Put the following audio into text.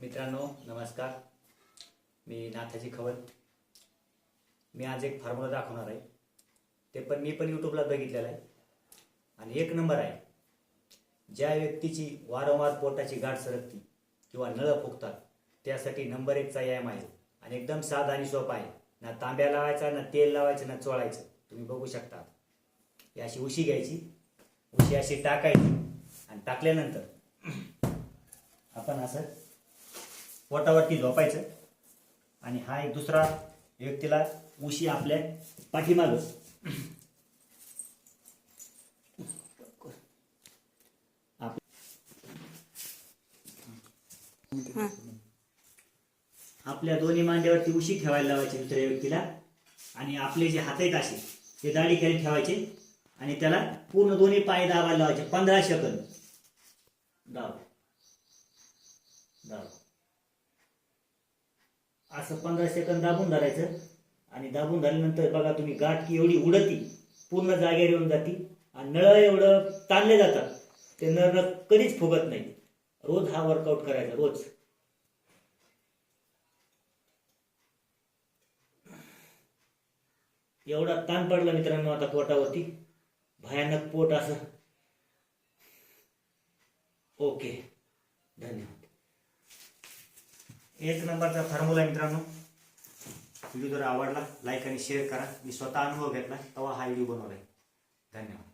मित्रांनो नमस्कार. मी नाथाजी खवत. मी आज एक फॉर्म्युला दाखवणार आहे. ते पण मी पण यूट्यूबला बघितलेलं आहे. आणि एक नंबर आहे. ज्या व्यक्तीची वारंवार पोटाची गाठ सरकती किंवा नळं फुगतात त्यासाठी नंबर एकचा व्यायाम आहे. आणि एकदम साधा आणि सोपा आहे. ना तांब्या लावायचा ना तेल लावायचं ना चोळायचं. तुम्ही बघू शकता. ही अशी उशी घ्यायची. उशी अशी टाकायची. आणि टाकल्यानंतर आपण असं पोटावरती झोपायचं. आणि हा एक दुसरा व्यक्तीला उशी आपल्या पाठीमाग. आपल्या दोन्ही मांड्यावरती उशी ठेवायला लावायची दुसऱ्या व्यक्तीला. आणि आपले जे हात आहेत असे ते दाढी खाली ठेवायचे. आणि त्याला पूर्ण दोन्ही पाय दाबायला लावायचे. पंधरा सेकंद. दाब. दाब. असं पंधरा सेकंद दाबून धरायचं. आणि दाबून झाल्यानंतर बघा तुम्ही गाठ की एवढी उडती पूर्ण जागेवर येऊन जाती. आणि नळ एवढं ताणले जातात. ते नळ कधीच फुगत नाही रोज हा वर्कआउट करायचा रोज. एवढा ताण पडला मित्रांनो आता पोटावरती. भयानक पोट असं. ओके. धन्यवाद. एक नंबरचा फॉर्म्युला मित्रांनो. व्हिडिओ जर आवडला लाईक आणि शेअर करा. मी स्वतः अनुभव घेतला तेव्हा हा व्हिडिओ बनवलाय धन्यवाद.